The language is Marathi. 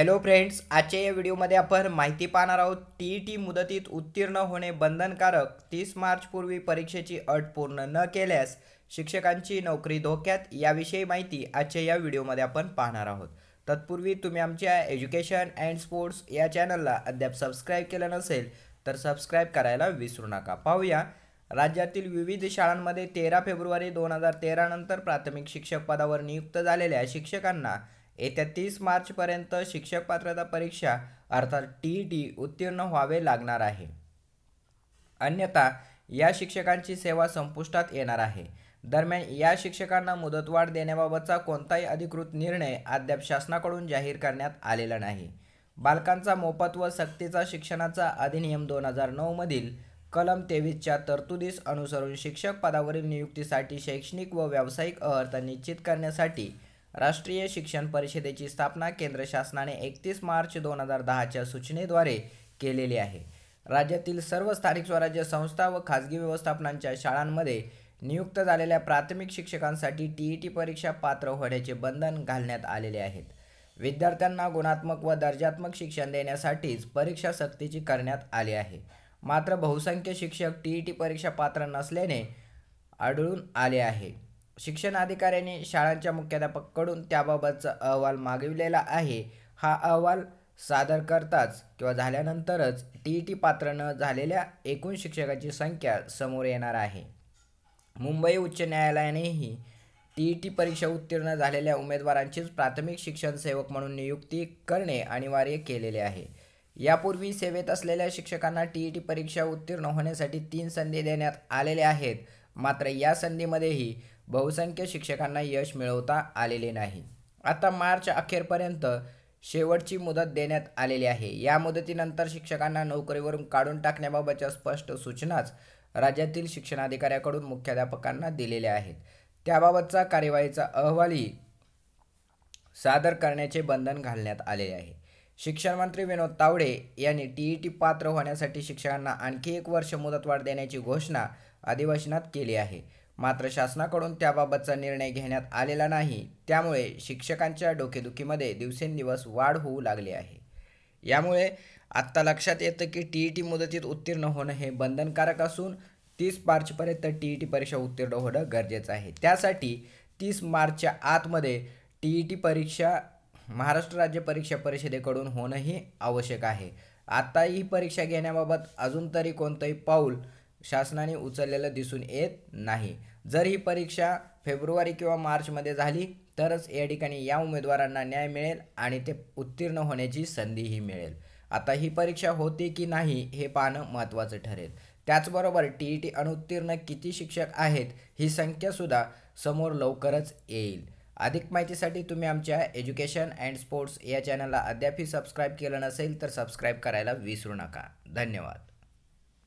हॅलो फ्रेंड्स आजच्या या व्हिडिओमध्ये आपण माहिती पाहणार आहोत टी ई टी मुदतीत उत्तीर्ण होणे बंधनकारक. तीस मार्चपूर्वी परीक्षेची अट पूर्ण न केल्यास शिक्षकांची नोकरी धोक्यात याविषयी माहिती आजच्या या व्हिडिओमध्ये आपण पाहणार आहोत. तत्पूर्वी तुम्ही आमच्या एज्युकेशन अँड स्पोर्ट्स या चॅनलला अद्याप सबस्क्राईब केलं नसेल तर सबस्क्राईब करायला विसरू नका. पाहूया. राज्यातील विविध शाळांमध्ये तेरा फेब्रुवारी दोन हजार तेरानंतर प्राथमिक शिक्षक पदावर नियुक्त झालेल्या शिक्षकांना येत्या तीस मार्चपर्यंत शिक्षक पात्रता परीक्षा अर्थात टी ई टी उत्तीर्ण व्हावे लागणार आहे. अन्यथा या शिक्षकांची सेवा संपुष्टात येणार आहे. दरम्यान या शिक्षकांना मुदतवाढ देण्याबाबतचा कोणताही अधिकृत निर्णय अद्याप शासनाकडून जाहीर करण्यात आलेला नाही. बालकांचा मोफत व सक्तीचा शिक्षणाचा अधिनियम दोन हजार नऊमधील कलम तेवीसच्या तरतुदीस अनुसरून शिक्षक पदावरील नियुक्तीसाठी शैक्षणिक व व्यावसायिक अर्थ निश्चित करण्यासाठी राष्ट्रीय शिक्षण परिषदेची स्थापना केंद्र शासनाने एकतीस मार्च दोन हजार दहाच्या सूचनेद्वारे केलेली आहे. राज्यातील सर्व स्थानिक स्वराज्य संस्था व खाजगी व्यवस्थापनांच्या शाळांमध्ये नियुक्त झालेल्या प्राथमिक शिक्षकांसाठी टी ई टी परीक्षा पात्र होण्याचे बंधन घालण्यात आलेले आहेत. विद्यार्थ्यांना गुणात्मक व दर्जात्मक शिक्षण देण्यासाठीच परीक्षा सक्तीची करण्यात आली आहे. मात्र बहुसंख्य शिक्षक टी ई टी परीक्षा पात्र नसल्याने आढळून आले आहे. शिक्षण अधिकाऱ्यांनी शाळांच्या मुख्याध्यापकाकडून त्याबाबतचा अहवाल मागविलेला आहे. हा अहवाल सादर करताच किंवा झाल्यानंतरच टी ई टी पात्र न झालेल्या एकूण शिक्षकाची संख्या समोर येणार आहे. मुंबई उच्च न्यायालयानेही टी ई टी परीक्षा उत्तीर्ण झालेल्या उमेदवारांचीच प्राथमिक शिक्षण सेवक म्हणून नियुक्ती करणे अनिवार्य केलेले आहे. यापूर्वी सेवेत असलेल्या शिक्षकांना टी ई टी परीक्षा उत्तीर्ण होण्यासाठी तीन संधी देण्यात आलेल्या आहेत. मात्र या संधीमध्येही बहुसंख्य शिक्षकांना यश मिळवता आलेले नाही. आता मार्च अखेरपर्यंत शेवटची मुदत देण्यात आलेली आहे. या मुदतीनंतर शिक्षकांना नोकरीवरून काढून टाकण्याबाबतच्या स्पष्ट सूचनाच राज्यातील शिक्षणाधिकाऱ्याकडून मुख्याध्यापकांना दिलेल्या आहेत. त्याबाबतचा कार्यवाहीचा अहवालही सादर करण्याचे बंधन घालण्यात आलेले आहे. शिक्षण मंत्री विनोद तावडे यांनी टी ई टी पात्र होण्यासाठी शिक्षकांना आणखी एक वर्ष मुदतवाढ देण्याची घोषणा अधिवेशनात केली आहे. मात्र शासनाकडून त्याबाबतचा निर्णय घेण्यात आलेला नाही. त्यामुळे शिक्षकांच्या डोकेदुखीमध्ये दिवसेंदिवस वाढ होऊ लागली आहे. यामुळे आत्ता लक्षात येतं की टी ई टी मुदतीत उत्तीर्ण होणं हे बंधनकारक असून तीस मार्चपर्यंत टी ई टी परीक्षा उत्तीर्ण होणं गरजेचं आहे. त्यासाठी तीस मार्चच्या आतमध्ये टी ई टी परीक्षा महाराष्ट्र राज्य परीक्षा परिषदेकडून होणंही आवश्यक आहे. आत्ता ही परीक्षा घेण्याबाबत अजून तरी कोणतंही पाऊल शासनाने उचललेलं दिसून येत नाही. जर ही परीक्षा फेब्रुवारी किंवा मार्चमध्ये झाली तरच या ठिकाणी या उमेदवारांना न्याय मिळेल आणि ते उत्तीर्ण होण्याची संधीही मिळेल. आता ही परीक्षा होते की नाही हे पाहणं महत्त्वाचं ठरेल. त्याचबरोबर टी ई टी अनुत्तीर्ण किती शिक्षक आहेत ही संख्यासुद्धा समोर लवकरच येईल. अधिक माहितीसाठी तुम्ही आमच्या एज्युकेशन अँड स्पोर्ट्स या चॅनलला अद्यापही सबस्क्राईब केलं नसेल तर सबस्क्राईब करायला विसरू नका. धन्यवाद.